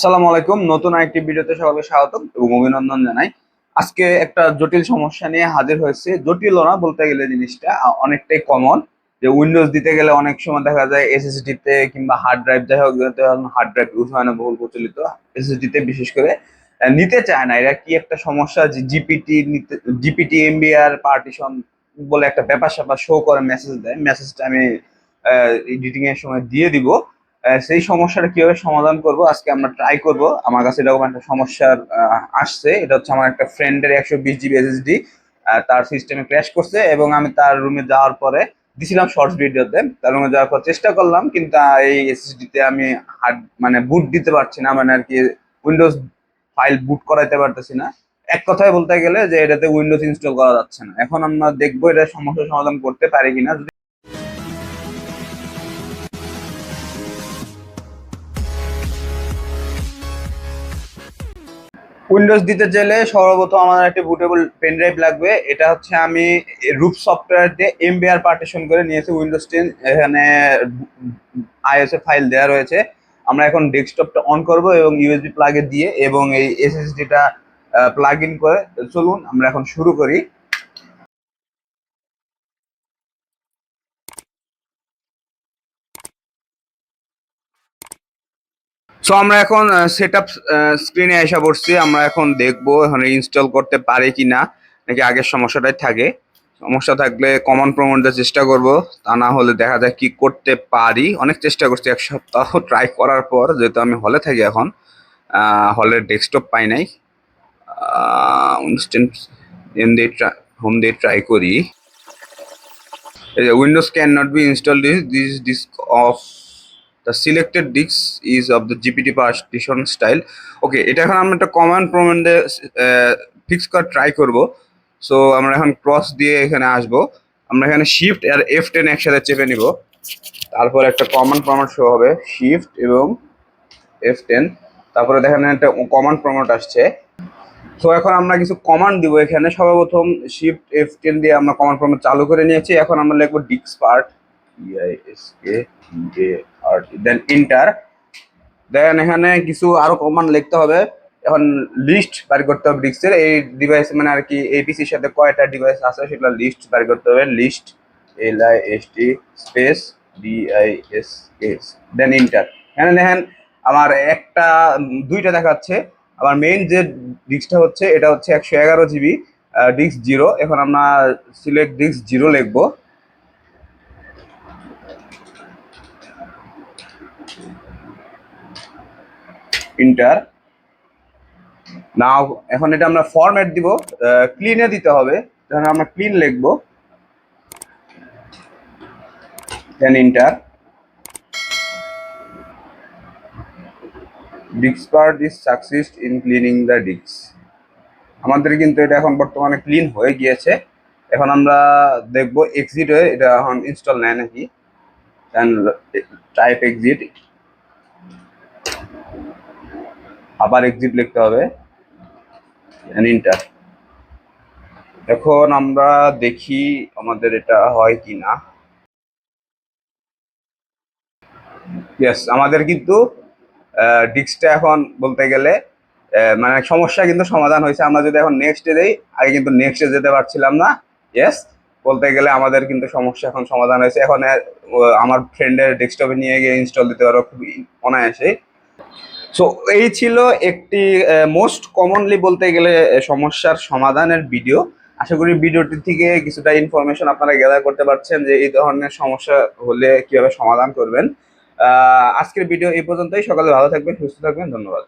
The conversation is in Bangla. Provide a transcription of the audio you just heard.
আসসালামু আলাইকুম। নতুন আরেকটি ভিডিওতে সকলকে স্বাগতম এবং অভিনন্দন জানাই। আজকে একটা জটিল সমস্যা নিয়ে হাজির হয়েছে। জটিল না বলতে গেলে জিনিসটা অনেকটাই কমন যে উইন্ডোজ দিতে গেলে অনেক সময় দেখা যায় এসএসডি তে কিংবা হার্ড ড্রাইভ যাই হোক হার্ড ড্রাইভ ইউজ হয় না বহুল প্রচলিত এসএসডি তে বিশেষ করে নিতে চায় না। এরা কি একটা সমস্যা যে জিপিটি নিতে জিপিটি এমবিআর পার্টিশন বলে একটা ব্যাপার স্যাপার শো করে মেসেজ দেয়। মেসেজটা আমি এডিটিং এর সময় দিয়ে দিব। সেই সমস্যাটা কীভাবে সমাধান করব আজকে আমরা ট্রাই করব। আমার কাছে এরকম একটা সমস্যার আসছে। এটা হচ্ছে আমার একটা ফ্রেন্ডের একশো বিশ জিবি এসএসডি তার সিস্টেমে ক্র্যাশ করছে এবং আমি তার রুমে যাওয়ার পরে দিছিলাম শর্টস ভিডিওতে তার রুমে যাওয়ার পর চেষ্টা করলাম, কিন্তু এই এসএসডি তে আমি হার্ড মানে বুট দিতে পারছি না। মানে আর কি উইন্ডোজ ফাইল বুট করাইতে পারতেছি না। এক কথায় বলতে গেলে যে এটাতে উইন্ডোজ ইনস্টল করা যাচ্ছে না। এখন আমরা দেখব এটা সমস্যা সমাধান করতে পারি কিনা। উইন্ডোজ দিতে চাইলে সর্বপ্রথম আমাদের একটা বুটেবল পেন ড্রাইভ লাগবে। এটা হচ্ছে আমি রুপ সফটওয়্যার দিয়ে এমবিআর পার্টিশন করে নিয়েছি উইন্ডোজ টেন এখানে আইএসএ ফাইল দেওয়া রয়েছে। আমরা এখন ডেস্কটপটা অন করব এবং ইউএসবি প্লাগে দিয়ে এবং এই এসএসডিটা প্লাগ ইন করে চলুন, আমরা এখন শুরু করি। সো আমরা এখন সেট আপ স্ক্রিনে এসে পড়ছি। আমরা এখন দেখব এখানে ইনস্টল করতে পারে কি না নাকি আগের সমস্যাটাই থাকে। সমস্যা থাকলে কমন প্রমোট দেওয়ার চেষ্টা করব। তা না হলে দেখা যায় কি করতে পারি। অনেক চেষ্টা করছি। এক সপ্তাহ ট্রাই করার পর, যেহেতু আমি হলে থাকি এখন হলের ডেস্কটপ পাই নাই। ইনস্ট্যান্ট এম দিয়ে হোম দিয়ে ট্রাই করি। Windows can not be install this this disk of the selected disk is of the GPT partition style okay এটা এখন আমরা একটা কমান্ড প্রমান্ডে ফিক্স করার ট্রাই করব। সো আমরা এখন ক্রস দিয়ে এখানে আসব। আমরা এখানে শিফট আর এফ টেন একসাথে চেপে নিব। তারপর একটা কমান্ড প্রমান্ড শো হবে শিফট এবং এফ টেন তারপরে দেখেন একটা কমান্ড প্রমোট আসছে। তো এখন আমরা কিছু কমান্ড দিব এখানে। সর্বপ্রথম শিফট এফ টেন দিয়ে আমরা কমান্ড প্রমোট চালু করে নিয়েছি। এখন আমরা লিখব ডিক্স পার্ট ইআইএস কে জে আর দেন ইন্টার দেন এখানে কিছু আরও কমান্ড লিখতে হবে। এখন লিস্ট বাড়ি করতে হবে ডিস্কের এই ডিভাইস মানে আর কি এই পিসির সাথে কয়টা ডিভাইস আছে সেগুলো লিস্ট বাড়ি করতে হবে। List L I S T space D I S S then enter এখানে দেখেন আমার একটা, দুইটা দেখাচ্ছে। আমার মেইন যে ডিস্কটা হচ্ছে, এটা হচ্ছে একশো এগারো জিবি ডিস্ক জিরো এখন আমরা সিলেক্ট ডিস্ক জিরো লিখব। ইন্টার নাও এখন এটা আমরা ফরম্যাট দিব ক্লিনে দিতে হবে। তখন আমরা ক্লিন লিখব। Then enter diskpart is success in cleaning the ডিক্স আমাদের কিন্তু এটা এখন বর্তমানে ক্লিন হয়ে গিয়েছে। এখন আমরা দেখব এক্সিট হয়ে এটা এখন ইনস্টল নেয় নাকি। টাইপ এক্সিট আবার এক্সিট লিখতে হবে ইন্টার এখন আমরা দেখি আমাদের এটা হয় কি না ইয়েস আমাদের কিন্তু ডিস্কটা এখন বলতে গেলে মানে সমস্যা কিন্তু সমাধান হয়েছে। আমরা যদি এখন নেক্সটে দেই, আগে কিন্তু নেক্সটে যেতে পারছিলাম না। ইয়েস বলতে গেলে আমাদের কিন্তু সমস্যা এখন সমাধান হয়েছে। এখন আমার ফ্রেন্ডের ডেস্কটপে নিয়ে গিয়ে ইনস্টল দিতে পারো খুবই অনায়াসে সো এই ছিল একটি মোস্ট কমনলি বলতে গেলে সমস্যার সমাধানের ভিডিও আশা করি ভিডিওটি থেকে কিছুটা ইনফরমেশন আপনারা গ্যাদার করতে পারছেন যে এই ধরনের সমস্যা হলে কীভাবে সমাধান করবেন। আজকের ভিডিও এই পর্যন্তই। সকালে ভালো থাকবেন, সুস্থ থাকবেন। ধন্যবাদ।